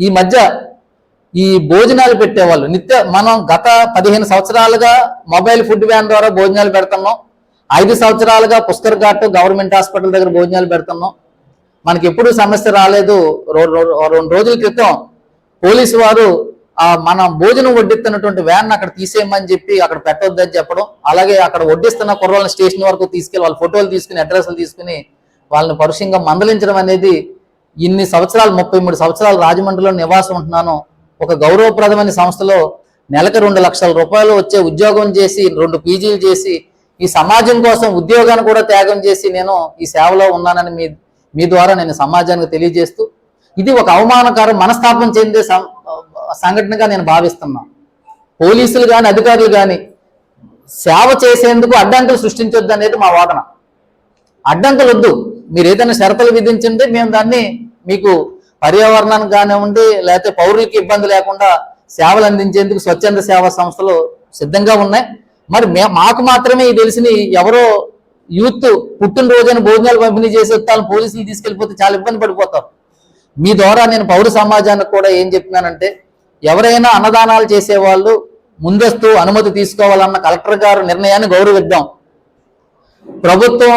ఈ మధ్య ఈ భోజనాలు పెట్టేవాళ్ళు. నిత్య మనం గత పదిహేను సంవత్సరాలుగా మొబైల్ ఫుడ్ వ్యాన్ ద్వారా భోజనాలు పెడుతున్నాం. ఐదు సంవత్సరాలుగా పుష్కర్ ఘాట్ గవర్నమెంట్ హాస్పిటల్ దగ్గర భోజనాలు పెడుతున్నాం. మనకి ఎప్పుడూ సమస్య రాలేదు. రో- రో- రెండు రోజుల క్రితం పోలీసు వారు మనం భోజనం వడ్డిస్తున్నటువంటి వ్యాన్ అక్కడ తీసేయమని చెప్పి అక్కడ పెట్టొద్దని చెప్పడం అలాగే అక్కడ వడ్డిస్తున్న కుర్రోళ్ళని స్టేషన్ వరకు తీసుకెళ్ళి వాళ్ళ ఫోటోలు తీసుకుని అడ్రస్లు తీసుకుని వాళ్ళని పరుషంగా మందలించడం అనేది ఇన్ని సంవత్సరాలు ముప్పై మూడు సంవత్సరాలు రాజమండ్రిలో నివాసం ఉంటున్నాను ఒక గౌరవప్రదమైన సంస్థలో నెలకు రెండు లక్షల రూపాయలు వచ్చే ఉద్యోగం చేసి రెండు పీజీలు చేసి ఈ సమాజం కోసం ఉద్యోగాన్ని కూడా త్యాగం చేసి నేను ఈ సేవలో ఉన్నానని మీ మీ ద్వారా నేను సమాజానికి తెలియజేస్తూ ఇది ఒక అవమానకరం మనస్తాపం చెందే సంఘటనగా నేను భావిస్తున్నా. పోలీసులు కానీ అధికారులు కానీ సేవ చేసేందుకు అడ్డంకులు సృష్టించొద్దు అనేది మా వాదన. అడ్డంకులు వద్దు మీరు ఏదైనా షరతులు విధించింటే మేము దాన్ని మీకు పర్యావరణానికి కానివ్వండి లేకపోతే పౌరులకి ఇబ్బంది లేకుండా సేవలు అందించేందుకు స్వచ్ఛంద సేవా సంస్థలు సిద్ధంగా ఉన్నాయి. మరి మాకు మాత్రమే ఇది తెలిసిన ఎవరో యూత్ పుట్టినరోజున భోజనాలు పంపిణీ చేసి వస్తాను పోలీసులు తీసుకెళ్ళిపోతే చాలా ఇబ్బంది పడిపోతారు. మీ ద్వారా నేను పౌర సమాజానికి కూడా ఏం చెప్తున్నానంటే ఎవరైనా అన్నదానాలు చేసేవాళ్ళు ముందస్తు అనుమతి తీసుకోవాలన్న కలెక్టర్ గారు నిర్ణయాన్ని గౌరవిద్దాం. ప్రభుత్వం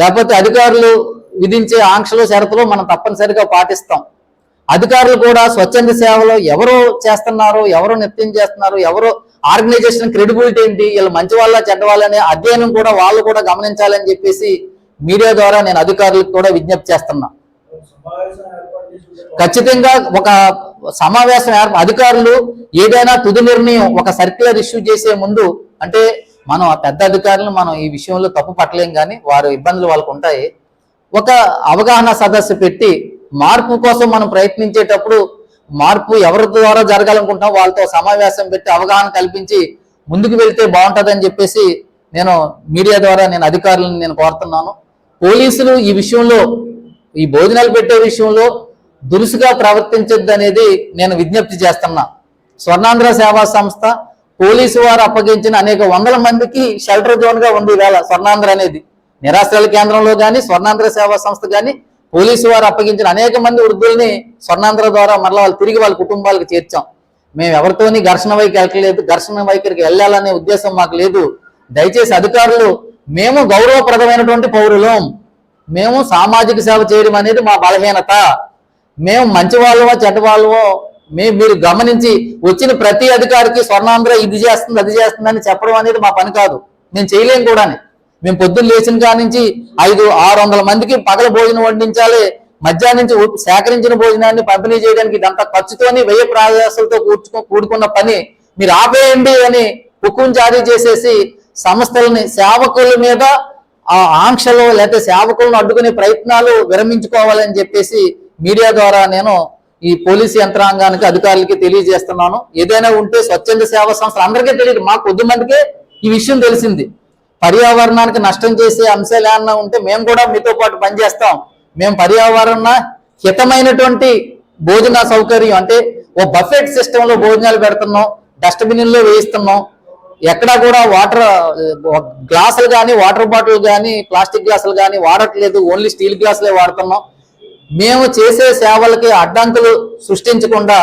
లేకపోతే అధికారులు విధించే ఆంక్షలు షరతులు మనం తప్పనిసరిగా పాటిస్తాం. అధికారులు కూడా స్వచ్ఛంద సేవలో ఎవరు చేస్తున్నారు ఎవరు నిత్యం చేస్తున్నారు ఎవరు ఆర్గనైజేషన్ క్రెడిబిలిటీ ఏంటి వీళ్ళు మంచి వాళ్ళ చెడ్డ వాళ్ళనే అధ్యయనం కూడా వాళ్ళు కూడా గమనించాలని చెప్పేసి మీడియా ద్వారా నేను అధికారులకు కూడా విజ్ఞప్తి చేస్తున్నా. ఖచ్చితంగా ఒక సమావేశం ఏర్ప అధికారులు ఏదైనా తుది నిర్ణయం ఒక సర్క్యులర్ ఇష్యూ చేసే ముందు అంటే మనం ఆ పెద్ద అధికారులను మనం ఈ విషయంలో తప్పు పట్టలేం కానీ వారి ఇబ్బందులు వాళ్ళకు ఉంటాయి. ఒక అవగాహన సదస్సు పెట్టి మార్పు కోసం మనం ప్రయత్నించేటప్పుడు మార్పు ఎవరి ద్వారా జరగాలనుకుంటున్నాం వాళ్ళతో సమావేశం పెట్టి అవగాహన కల్పించి ముందుకు వెళ్తే బాగుంటుందని చెప్పేసి నేను మీడియా ద్వారా నేను అధికారులను నేను కోరుతున్నాను. పోలీసులు ఈ విషయంలో ఈ భోజనాలు పెట్టే విషయంలో దురుసుగా ప్రవర్తించద్దు అనేది నేను విజ్ఞప్తి చేస్తున్నా. స్వర్ణాంధ్ర సేవా సంస్థ పోలీసు వారు అప్పగించిన అనేక వందల మందికి షెల్టర్ జోన్గా ఉంది వేళ స్వర్ణాంధ్ర అనేది నిరాశ్రయాల కేంద్రంలో కానీ స్వర్ణాంధ్ర సేవా సంస్థ కానీ పోలీసు వారు అప్పగించిన అనేక మంది వృద్ధుల్ని స్వర్ణాంధ్ర ద్వారా మరలా వాళ్ళు తిరిగి వాళ్ళ కుటుంబాలకు చేర్చాం. మేము ఎవరితోని ఘర్షణ వైఖరి వెళ్ళలేదు ఘర్షణ వైఖరికి వెళ్ళాలనే ఉద్దేశం మాకు లేదు. దయచేసి అధికారులు మేము గౌరవప్రదమైనటువంటి పౌరులం. మేము సామాజిక సేవ చేయడం అనేది మా బలహీనత. మేము మంచి వాళ్ళవో చెడ్డ వాళ్ళవో మేము మీరు గమనించి వచ్చిన ప్రతి అధికారికి స్వర్ణాంధ్ర ఇది చేస్తుంది అది చేస్తుంది అని చెప్పడం అనేది మా పని కాదు. మేము చేయలేం కూడాని. మేము పొద్దున్న లేచిన కాడ నుంచి ఐదు ఆరు వందల మందికి పగల భోజనం వడ్డించాలి. మధ్యాహ్నం నుంచి సేకరించిన భోజనాన్ని పంపిణీ చేయడానికి ఇదంతా ఖర్చుతోని వ్యయ ప్రాదేశాలతో కూర్చుకు కూడుకున్న పని. మీరు ఆపేయండి అని హుకుం జారీ చేసేసి సంస్థలని సేవకుల మీద ఆ ఆంక్షలు లేకపోతే సేవకులను అడ్డుకునే ప్రయత్నాలు విరమించుకోవాలని చెప్పేసి మీడియా ద్వారా నేను ఈ పోలీసు యంత్రాంగానికి అధికారులకి తెలియజేస్తున్నాను. ఏదైనా ఉంటే స్వచ్ఛంద సేవా సంస్థలు అందరికీ తెలియదు. మాకు కొద్ది మందికే ఈ విషయం తెలిసింది. పర్యావరణానికి నష్టం చేసే అంశాలు ఏమన్నా ఉంటే మేము కూడా మీతో పాటు పనిచేస్తాం. మేము పర్యావరణ హితమైనటువంటి భోజన సౌకర్యం అంటే ఓ బఫెట్ సిస్టంలో భోజనాలు పెడుతున్నాం డస్ట్బిన్లో వేయిస్తున్నాం. ఎక్కడా కూడా వాటర్ గ్లాసులు కానీ వాటర్ బాటిల్ కానీ ప్లాస్టిక్ గ్లాసులు కానీ వాడట్లేదు. ఓన్లీ స్టీల్ గ్లాసులే వాడుతున్నాం. మేము చేసే సేవలకి అడ్డంకులు సృష్టించకుండా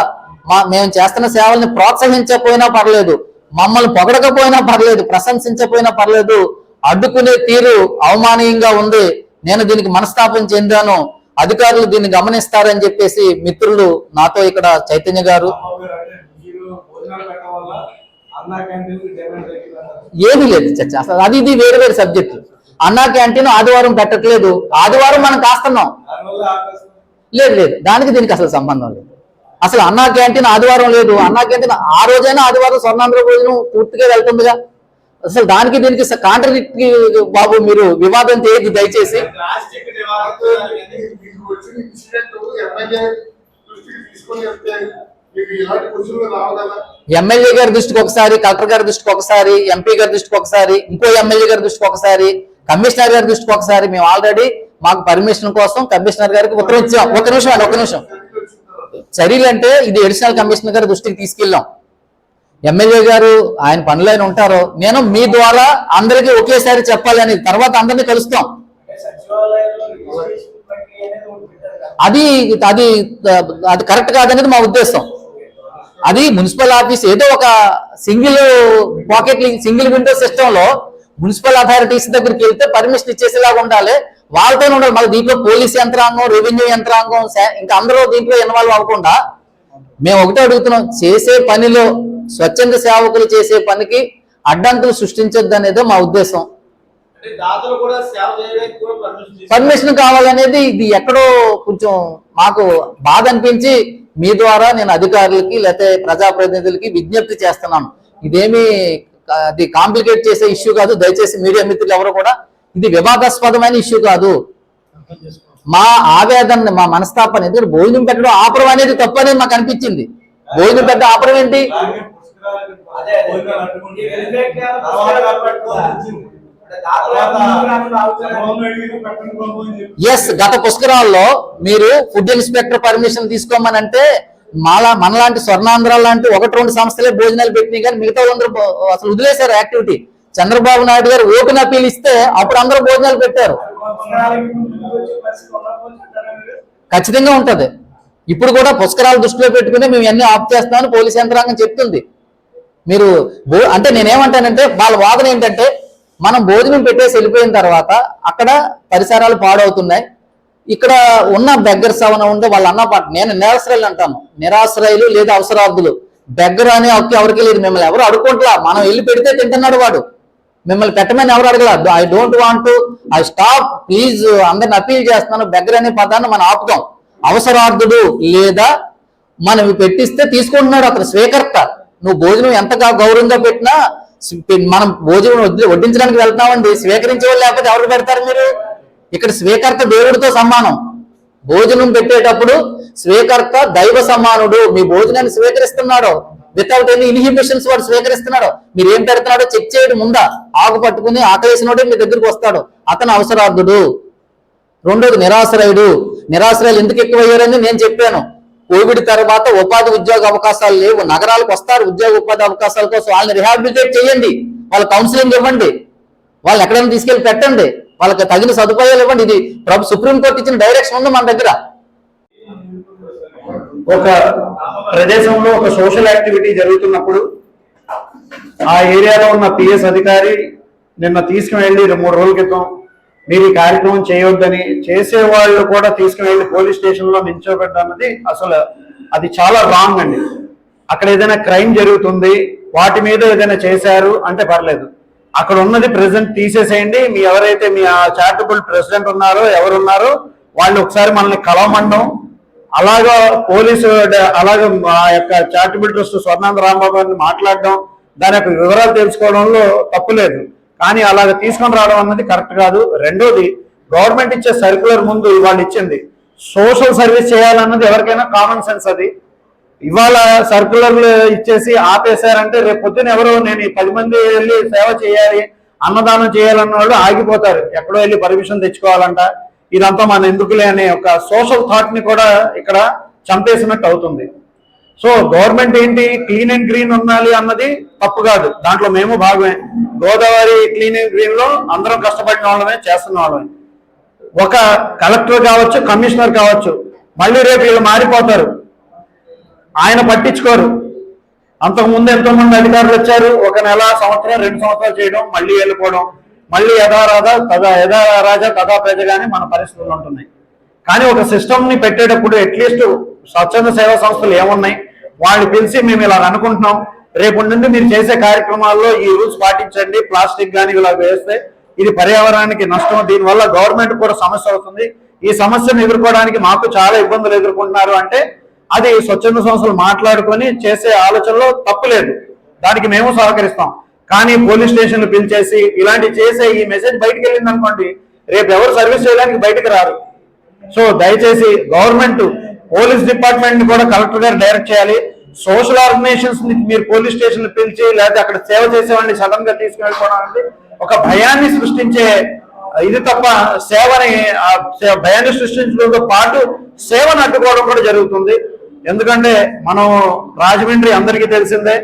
మా మేము చేస్తున్న సేవల్ని ప్రోత్సహించకపోయినా పర్లేదు. మమ్మల్ని పొగడకపోయినా పర్లేదు ప్రశంసించకపోయినా పర్లేదు అడ్డుకునే తీరు అవమానీయంగా ఉంది. నేను దీనికి మనస్తాపం చెందాను. అధికారులు దీన్ని గమనిస్తారని చెప్పేసి మిత్రులు నాతో ఇక్కడ చైతన్య గారు. ఏమీ లేదు చర్చ. అసలు అది ఇది వేరు వేరు సబ్జెక్టు. అన్నా క్యాంటీన్ ఆదివారం పెట్టట్లేదు. ఆదివారం మనం కాస్తున్నాం. లేదు లేదు. దానికి దీనికి అసలు సంబంధం లేదు. అసలు అన్నా క్యాంటీన్ ఆదివారం లేదు. అన్నా క్యాంటీన్ ఆ రోజైనా ఆదివారం స్వర్ణాంధ్ర భోజనం పూర్తిగా వెళ్తుందిగా. అసలు దానికి దీనికి కాంట్రడిక్టరీ బాబు మీరు వివాదం చేయదు దయచేసి. ఎమ్మెల్యే గారి దృష్టికి ఒకసారి కలెక్టర్ గారి దృష్టికి ఒకసారి ఎంపీ గారి దృష్టికి ఒకసారి ఇంకో ఎమ్మెల్యే గారి దృష్టికి ఒకసారి కమిషనర్ గారి దృష్టికి ఒకసారి మేము ఆల్రెడీ మాకు పర్మిషన్ కోసం కమిషనర్ గారికి ఉత్తరం ఇచ్చాం ఒక నిమిషం అండి ఒక నిమిషం. చర్యలు అంటే ఇది అడిషనల్ కమిషనర్ గారి దృష్టికి తీసుకెళ్ళాం. ఎమ్మెల్యే గారు ఆయన పనులు ఆయన ఉంటారు నేను మీ ద్వారా అందరికీ ఒకేసారి చెప్పాలని తర్వాత అందరినీ కలుస్తాం. అది అది అది కరెక్ట్ కాదనేది మా ఉద్దేశం. అది మున్సిపల్ ఆఫీస్ ఏదో ఒక సింగిల్ పాకెట్ సింగిల్ విండో సిస్టంలో మున్సిపల్ అథారిటీస్ దగ్గరికి వెళ్తే పర్మిషన్ ఇచ్చేసేలాగా ఉండాలి. వాళ్ళతోనే ఉండాలి మళ్ళీ దీంట్లో పోలీస్ యంత్రాంగం రెవెన్యూ యంత్రాంగం ఇంకా అందరూ దీంట్లో ఇన్వాల్వ్ అవ్వకుండా మేము ఒకటే అడుగుతున్నాం. చేసే పనిలో స్వచ్ఛంద సేవకులు చేసే పనికి అడ్డంకులు సృష్టించొద్దు అనేది మా ఉద్దేశం. పర్మిషన్ కావాలనేది ఇది ఎక్కడో కొంచెం మాకు బాధ అనిపించి మీ ద్వారా నేను అధికారులకి లేకపోతే ప్రజాప్రతినిధులకి విజ్ఞప్తి చేస్తున్నాను. ఇదేమి అది కాంప్లికేట్ చేసే ఇష్యూ కాదు. దయచేసి మీడియా మిత్రులు ఎవరు కూడా ఇది వివాదాస్పదమైన ఇష్యూ కాదు. మా ఆవేదన మా మనస్తాపన ఎందుకంటే భోజనం పెట్టడం ఆపరం అనేది తప్పు అనేది మాకు అనిపించింది. భోజనం పెద్ద ఆపరం ఏంటి? ఎస్ గత పుష్కరాల్లో మీరు ఫుడ్ ఇన్స్పెక్టర్ పర్మిషన్ తీసుకోమని అంటే మాలా మనలాంటి స్వర్ణాంధ్ర లాంటి ఒకటి రెండు సంస్థలే భోజనాలు పెట్టినాయి కానీ మిగతా వాళ్ళందరూ అసలు వదిలేశారు యాక్టివిటీ. చంద్రబాబు నాయుడు గారు ఓపెన్ అప్పీల్ ఇస్తే అప్పుడు అందరూ భోజనాలు పెట్టారు. ఖచ్చితంగా ఉంటది. ఇప్పుడు కూడా పుష్కరాలు దృష్టిలో పెట్టుకుని మేము అన్ని ఆఫ్ చేస్తామని పోలీస్ యంత్రాంగం చెప్తుంది. మీరు అంటే నేనేమంటానంటే వాళ్ళ వాదన ఏంటంటే మనం భోజనం పెట్టేసి వెళ్ళిపోయిన తర్వాత అక్కడ పరిసరాలు పాడవుతున్నాయి. ఇక్కడ ఉన్న బెగ్గర్స్ అవన ఉంటే వాళ్ళ అన్నపాట నేను నిరాశ్రయులు అంటాను. నిరాశ్రయులు లేదా అవసరార్థులు. బెగ్గర్ అనే హక్కు ఎవరికి లేదు. మిమ్మల్ని ఎవరు అడుక్కుంటలా? మనం వెళ్ళి పెడితే తింటున్నాడు వాడు. మిమ్మల్ని పెట్టమని ఎవరు అడగలేదు. I don't want I stop please అందరిని అపీల్ చేస్తున్నాను బెగ్గర్ అనే పదాన్ని మనం ఆపుతాం. అవసరార్థుడు లేదా మనం పెట్టిస్తే తీసుకుంటున్నాడు అతను స్వీకర్త. నువ్వు భోజనం ఎంతగా గౌరవంగా పెట్టినా మనం భోజనం వడ్డించడానికి వెళ్తామండి స్వీకరించే వాళ్ళు లేకపోతే ఎవరు పెడతారు మీరు? ఇక్కడ స్వీకర్త దేవుడితో సమానం. భోజనం పెట్టేటప్పుడు స్వీకర్త దైవ సమానుడు. మీ భోజనాన్ని స్వీకరిస్తున్నాడు. వితౌట్ ఎనీ ఇన్హిబిషన్స్ వాడు స్వీకరిస్తున్నాడు. మీరు ఏం పెడుతున్నాడో చెక్ చేయడం ముందా? ఆకు పట్టుకుని ఆకలేసినోడే మీ దగ్గరికి వస్తాడు. అతను అవసరార్థుడు. రెండోది నిరాశ్రయుడు. నిరాశ్రయాలు ఎందుకు ఎక్కువయ్యారని నేను చెప్పాను. కోవిడ్ తర్వాత ఉపాధి ఉద్యోగ అవకాశాలు లేవు. నగరాలకు వస్తారు. ఉద్యోగ ఉపాధి అవకాశాల కోసం వాళ్ళని రిహాబిలిటేట్ చేయండి. వాళ్ళ కౌన్సిలింగ్ ఇవ్వండి. వాళ్ళు ఎక్కడైనా తీసుకెళ్ళి పెట్టండి. వాళ్ళకి తగిన సదుపాయాలు ఇవ్వండి. ఇది ప్రభు సుప్రీంకోర్టు ఇచ్చిన డైరెక్షన్ ఉంది మన దగ్గర. ఒక ప్రదేశంలో ఒక సోషల్ యాక్టివిటీ జరుగుతున్నప్పుడు ఆ ఏరియాలో ఉన్న పిఎస్ అధికారి నిన్న తీసుకువెళ్ళి రెండు మూడు రోజుల క్రితం మీరు ఈ కార్యక్రమం చేయొద్దని చేసే వాళ్ళు కూడా తీసుకువెళ్ళి పోలీస్ స్టేషన్లో నిల్చోబెట్టన్నది అసలు అది చాలా రాంగ్ అండి. అక్కడ ఏదైనా క్రైమ్ జరుగుతుంది వాటి మీద ఏదైనా చేశారు అంటే పర్లేదు. అక్కడ ఉన్నది ప్రెసిడెంట్ తీసేసేయండి. మీ ఎవరైతే మీ చారిటబుల్ ప్రెసిడెంట్ ఉన్నారో ఎవరు ఉన్నారో వాళ్ళు ఒకసారి మనల్ని కలవమండం అలాగా పోలీసు అలాగే ఆ యొక్క చారిటబుల్ ట్రస్ట్ స్వర్ణాంద రాంబాబు గారిని మాట్లాడడం దాని యొక్క వివరాలు తెలుసుకోవడంలో తప్పు లేదు. కానీ అలాగ తీసుకొని రావడం అన్నది కరెక్ట్ కాదు. రెండోది గవర్నమెంట్ ఇచ్చే సర్క్యులర్ ముందు వాళ్ళు ఇచ్చింది. సోషల్ సర్వీస్ చేయాలన్నది ఎవరికైనా కామన్ సెన్స్ అది. ఇవాళ సర్కులర్లు ఇచ్చేసి ఆపేశారంటే రేపు పొద్దున ఎవరో నేను పది మంది వెళ్ళి సేవ చేయాలి అన్నదానం చేయాలన్న వాళ్ళు ఆగిపోతారు. ఎక్కడో వెళ్ళి పర్మిషన్ తెచ్చుకోవాలంట. ఇదంతా మన ఎందుకులే అనే ఒక సోషల్ థాట్ని కూడా ఇక్కడ చంపేసినట్టు అవుతుంది. సో గవర్నమెంట్ ఏంటి? క్లీన్ అండ్ గ్రీన్ ఉండాలి అన్నది తప్పు కాదు. దాంట్లో మేము భాగమే. గోదావరి క్లీన్ అండ్ గ్రీన్లో అందరం కష్టపడిన వాళ్ళమే చేస్తున్న వాళ్ళమే. ఒక కలెక్టర్ కావచ్చు కమిషనర్ కావచ్చు మళ్ళీ రేపు వీళ్ళు మారిపోతారు. ఆయన పట్టించుకోరు. అంతకుముందు ఎంతో మంది అధికారులు వచ్చారు. ఒక నెల సంవత్సరం రెండు సంవత్సరాలు చేయడం మళ్ళీ వెళ్ళిపోవడం. మళ్ళీ యథారాధ తదా యథారాజ తదా ప్రజగానే మన పరిస్థితులు ఉంటున్నాయి. కానీ ఒక సిస్టమ్ని పెట్టేటప్పుడు అట్లీస్ట్ స్వచ్ఛంద సేవా సంస్థలు ఏమున్నాయి? వాళ్ళు పిలిచి మేము ఇలా అనుకుంటున్నాం. రేపు నుండి మీరు చేసే కార్యక్రమాల్లో ఈ రూల్స్ పాటించండి. ప్లాస్టిక్ కానీ ఇలా వేస్తే ఇది పర్యావరణానికి నష్టం. దీనివల్ల గవర్నమెంట్ కూడా సమస్య అవుతుంది ఈ సమస్యను ఎదుర్కోవడానికి మాకు చాలా ఇబ్బందులు ఎదుర్కొంటున్నారు అంటే అది స్వచ్ఛంద సంస్థలు మాట్లాడుకొని చేసే ఆలోచనలో తప్పులేదు దానికి మేము సహకరిస్తాం. కానీ పోలీస్ స్టేషన్ పిలిచేసి ఇలాంటి చేసే ఈ మెసేజ్ బయటకు వెళ్ళింది అనుకోండి రేపు ఎవరు సర్వీస్ చేయడానికి బయటకు రారు. సో దయచేసి గవర్నమెంట్ పోలీస్ డిపార్ట్మెంట్ని కూడా కలెక్టర్ గారు డైరెక్ట్ చేయాలి. సోషల్ ఆర్గనైజేషన్స్ని మీరు పోలీస్ స్టేషన్ పిలిచి లేకపోతే అక్కడ సేవ చేసేవాడిని సడన్గా తీసుకెళ్ళిపోవడం అనేది ఒక భయాన్ని సృష్టించే ఇది తప్ప సేవని ఆ భయాన్ని సృష్టించడంతో పాటు సేవను అడ్డుకోవడం కూడా జరుగుతుంది. ఎందుకంటే మనం రాజమండ్రి అందరికీ తెలిసిందే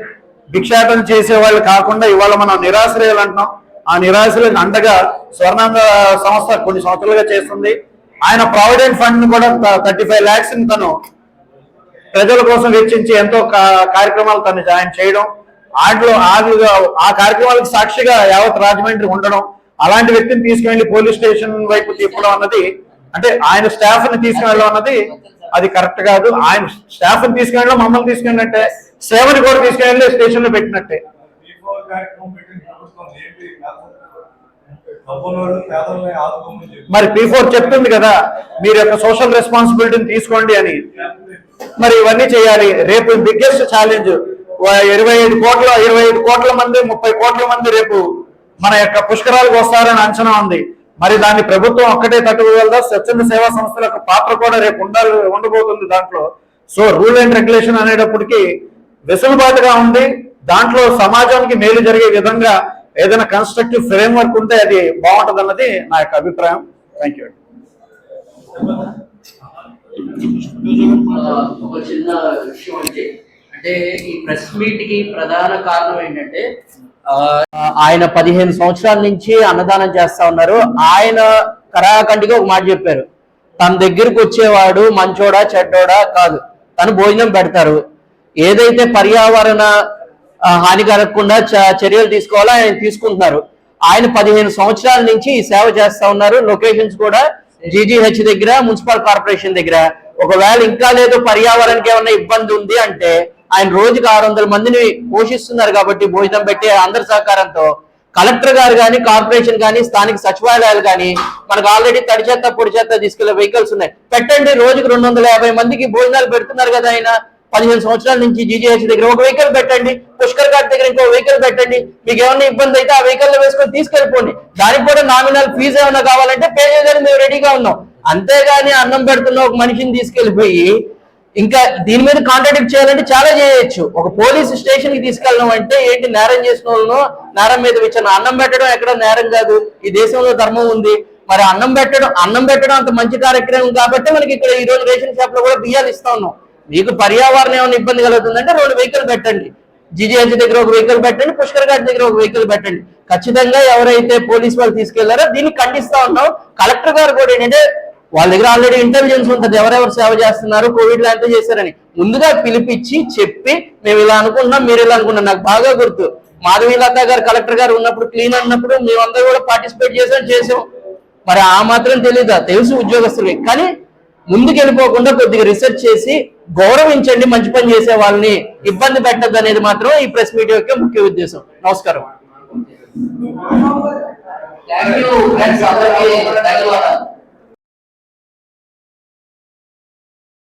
భిక్షాటం చేసే వాళ్ళు కాకుండా ఇవాళ మనం నిరాశ్రయాలు అంటున్నాం. ఆ నిరాశ్రయులకు అండగా స్వర్ణాంగ సంస్థ కొన్ని సంవత్సరాలుగా చేస్తుంది. ఆయన ప్రావిడెంట్ ఫండ్ కూడా థర్టీ ఫైవ్ ల్యాక్స్ తను ప్రజల కోసం వెచ్చించి ఎంతో కార్యక్రమాలు తను ఆయన చేయడం. ఆటలో ఆటలుగా ఆ కార్యక్రమాలకు సాక్షిగా యావత్ రాజమండ్రి ఉండడం. అలాంటి వ్యక్తిని తీసుకువెళ్ళి పోలీస్ స్టేషన్ వైపు తిప్పడం అన్నది అంటే ఆయన స్టాఫ్ని తీసుకువెళ్ళడం అన్నది అది కరెక్ట్ కాదు. ఆయన స్టాఫ్ని తీసుకువెళ్ళడం మమ్మల్ని తీసుకెళ్ళినట్టే. సేవని కూడా తీసుకెళ్ళి స్టేషన్లో పెట్టినట్టే మరి పీ ఫోర్ చెప్తుంది కదా మీరు యొక్క సోషల్ రెస్పాన్సిబిలిటీని తీసుకోండి అని. మరి ఇవన్నీ చేయాలి. రేపు బిగ్గెస్ట్ ఛాలెంజ్ ఇరవై ఐదు కోట్ల ఇరవై ఐదు కోట్ల మంది ముప్పై కోట్ల మంది రేపు మన యొక్క పుష్కరాలకు వస్తారని అంచనా ఉంది. మరి దాన్ని ప్రభుత్వం ఒక్కటే తట్టుకోగలదా? స్వచ్ఛంద సేవా సంస్థల యొక్క పాత్ర కూడా రేపు ఉండాలి ఉండబోతుంది దాంట్లో. సో రూల్ అండ్ రెగ్యులేషన్ అనేటప్పటికి వెసులుబాటుగా ఉంది దాంట్లో సమాజానికి మేలు జరిగే విధంగా ఏదైనా కన్స్ట్రక్టివ్ ఫ్రేమ్ వర్క్ ఉంటే అది బాగుంటుంది అన్నది నా యొక్క అభిప్రాయం. థ్యాంక్ యూ ఒక చిన్న విషయం అంటే అంటే ఈ ప్రెస్ మీట్కి ప్రధాన కారణం ఏంటంటే ఆయన పదిహేను సంవత్సరాల నుంచి అన్నదానం చేస్తా ఉన్నారు. ఆయన కరాఖండిగా ఒక మాట చెప్పారు. తన దగ్గరకు వచ్చేవాడు మంచోడా చెడ్డోడా కాదు. తను భోజనం పెడతారు. ఏదైతే పర్యావరణ హాని కలగకుండా చ- చర్యలు తీసుకోవాలో ఆయన తీసుకుంటున్నారు. ఆయన పదిహేను సంవత్సరాల నుంచి ఈ సేవ చేస్తా ఉన్నారు. లొకేషన్స్ కూడా జీజీహెచ్ దగ్గర మున్సిపల్ కార్పొరేషన్ దగ్గర. ఒకవేళ ఇంకా లేదు పర్యావరణకి ఏమైనా ఇబ్బంది ఉంది అంటే ఆయన రోజుకి ఆరు వందల మందిని పోషిస్తున్నారు కాబట్టి భోజనం పెట్టే అందరి సహకారంతో కలెక్టర్ గారు కానీ కార్పొరేషన్ కానీ స్థానిక సచివాలయాలు కానీ మనకు ఆల్రెడీ తడి చెత్త పొడి చెత్త తీసుకెళ్ళే వెహికల్స్ ఉన్నాయి. పెట్టండి రోజుకి రెండు వందల యాభై మందికి భోజనాలు పెడుతున్నారు కదా ఆయన. పదిహేను సంవత్సరాల నుంచి జీజీహెచ్ దగ్గర ఒక వెహికల్ పెట్టండి. పుష్కర్ ఘాట్ దగ్గర ఇంకో వెహికల్ పెట్టండి. మీకు ఏమైనా ఇబ్బంది అయితే ఆ వెహికల్లో వేసుకొని తీసుకెళ్ళిపోండి. దానికి కూడా నామినల్ ఫీజు ఏమైనా కావాలంటే పే చేయడానికి మేము రెడీగా ఉన్నాం. అంతేగాని అన్నం పెడుతున్న ఒక మనిషిని తీసుకెళ్ళిపోయి ఇంకా దీని మీద కాంట్రాక్ట్ చేయాలంటే చాలా చేయొచ్చు. ఒక పోలీస్ స్టేషన్కి తీసుకెళ్ళడం అంటే ఏంటి నేరం చేసిన వాళ్ళను నేరం మీద విచారణ. అన్నం పెట్టడం ఎక్కడ నేరం కాదు. ఈ దేశంలో ధర్మం ఉంది. మరి అన్నం పెట్టడం అన్నం పెట్టడం అంత మంచి కార్యక్రమం కాబట్టి మనకి ఇక్కడ ఈ రోజు రేషన్ షాప్లో కూడా బియ్యాలు ఇస్తా ఉన్నాం. మీకు పర్యావరణం ఏమైనా ఇబ్బంది కలుగుతుందంటే రెండు వెహికల్ పెట్టండి. జిజిహెచ్ దగ్గర ఒక వెహికల్ పెట్టండి పుష్కర్ ఘాట్ దగ్గర ఒక వెహికల్ పెట్టండి. ఖచ్చితంగా ఎవరైతే పోలీస్ వాళ్ళు తీసుకెళ్ళారో దీన్ని ఖండిస్తా ఉన్నాం. కలెక్టర్ గారు కూడా ఏంటంటే వాళ్ళ దగ్గర ఆల్రెడీ ఇంటెలిజెన్స్ ఉంటుంది. ఎవరెవరు సేవ చేస్తున్నారు కోవిడ్ లాంటివి చేశారని. ముందుగా పిలిపించి చెప్పి మేము ఇలా అనుకున్నాం మీరు ఇలా అనుకున్నాం నాకు బాగా గుర్తు. మాధవీలత గారు కలెక్టర్ గారు ఉన్నప్పుడు క్లీన్ అన్నప్పుడు మేమందరూ కూడా పార్టిసిపేట్ చేసాం చేసాం. మరి ఆ మాత్రం తెలీదా? తెలుసు ఉద్యోగస్తులకి. కానీ ముందుకెళ్ళిపోకుండా కొద్దిగా రీసెర్చ్ చేసి గౌరవించండి మంచి పని చేసే వాళ్ళని. ఇబ్బంది పెట్టద్దు అనేది మాత్రం ఈ ప్రెస్ మీట్ యొక్క ముఖ్య ఉద్దేశం. నమస్కారం. థ్యాంక్ యూ ధన్యవాదాలు.